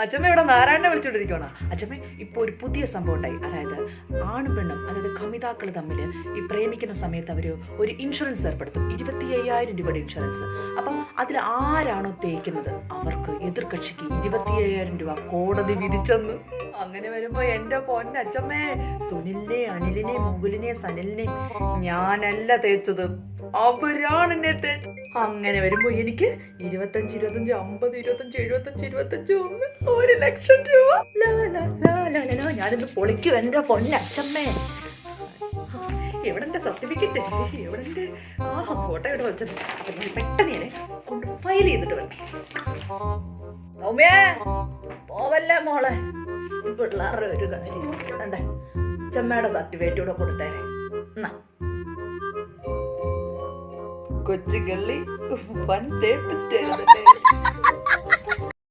അച്ഛമ്മ ഇവിടെ നാരായണനെ വിളിച്ചോണ്ടിരിക്കുകയാണ് അച്ഛമ്മ ഇപ്പൊ ഒരു പുതിയ സംഭവം ഉണ്ടായി അതായത് ആണും പെണ്ണും അതായത് കമിതാക്കൾ തമ്മിൽ ഈ പ്രേമിക്കുന്ന സമയത്ത് അവർ ഒരു ഇൻഷുറൻസ് ഏർപ്പെടുത്തും. ഇരുപത്തി അയ്യായിരം രൂപയുടെ ഇൻഷുറൻസ്. അപ്പം അതിൽ ആരാണോ തേക്കുന്നത്? അവർക്ക് എതിർകക്ഷിക്ക് ഇരുപത്തി അയ്യായിരം രൂപ കോടതി വിധിച്ചെന്ന്. അങ്ങനെ വരുമ്പോ എന്റെ പൊന്നച്ചമ്മേ സുനിലിനെ അനിലിനെ മുകുലിനെ സനിലിനെ ഞാനല്ല തേച്ചത്. അവരാണ് എന്നെ തേച്ചത് അങ്ങനെ വരുമ്പോൾ എനിക്ക് ഇരുപത്തഞ്ച് ഇരുപത്തഞ്ച് അമ്പത് ഇരുപത്തഞ്ച് എഴുപത്തഞ്ച് ഇരുപത്തഞ്ച് ഒന്ന് ഒരു ലക്ഷം രൂപ. ഞാനിത് പൊളിക്കും എന്റെ പൊന്നച്ചമ്മേ എവിടെ സർട്ടിഫിക്കറ്റ്? എവിടെ ആ ഫോട്ടോ ഇവിടെ വെച്ചത്. പെട്ടെന്ന് ഞാൻ കൊണ്ട് ഫയൽ ചെയ്തിട്ട് വരട്ടെ. സൗമ്യ പോവല്ലേ മോളെ? പിള്ളേരുടെ ഒരു കാര്യം. അച്ചമ്മയുടെ ചെമ്മയുടെ സർട്ടിഫിക്കറ്റ് കൂടെ കൊടുത്തേരെ. എന്നാ? கொச்சு கல்லி ஒன் தேப்பிஸ்டே